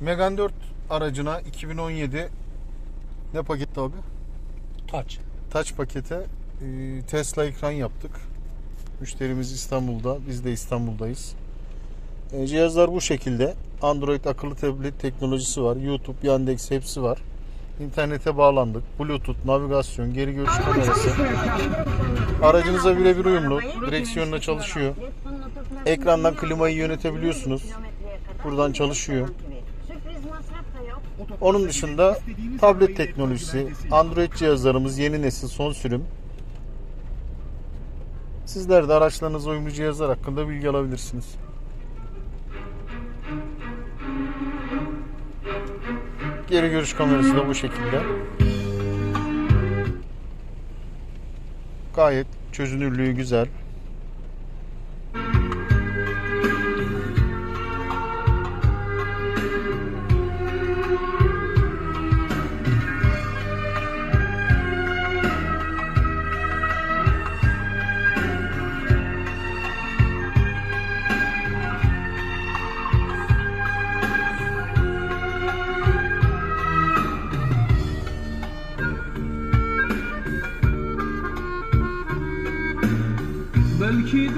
Megane 4 aracına 2017 ne paketi abi? Touch. Touch pakete e, Tesla ekran yaptık. Müşterimiz İstanbul'da, biz de İstanbul'dayız. E, Cihazlar bu şekilde. Android akıllı tablet teknolojisi var. YouTube, Yandex hepsi var. İnternete bağlandık. Bluetooth, navigasyon, geri görüş kamerası. Aracınıza birebir uyumlu. Direksiyonla çalışıyor. Ekrandan klimayı yönetebiliyorsunuz. Buradan çalışıyor. Onun dışında tablet teknolojisi, Android cihazlarımız yeni nesil son sürüm. Sizler de araçlarınıza uyumlu cihazlar hakkında bilgi alabilirsiniz. Geri görüş kamerası da bu şekilde. Gayet çözünürlüğü güzel. Belki de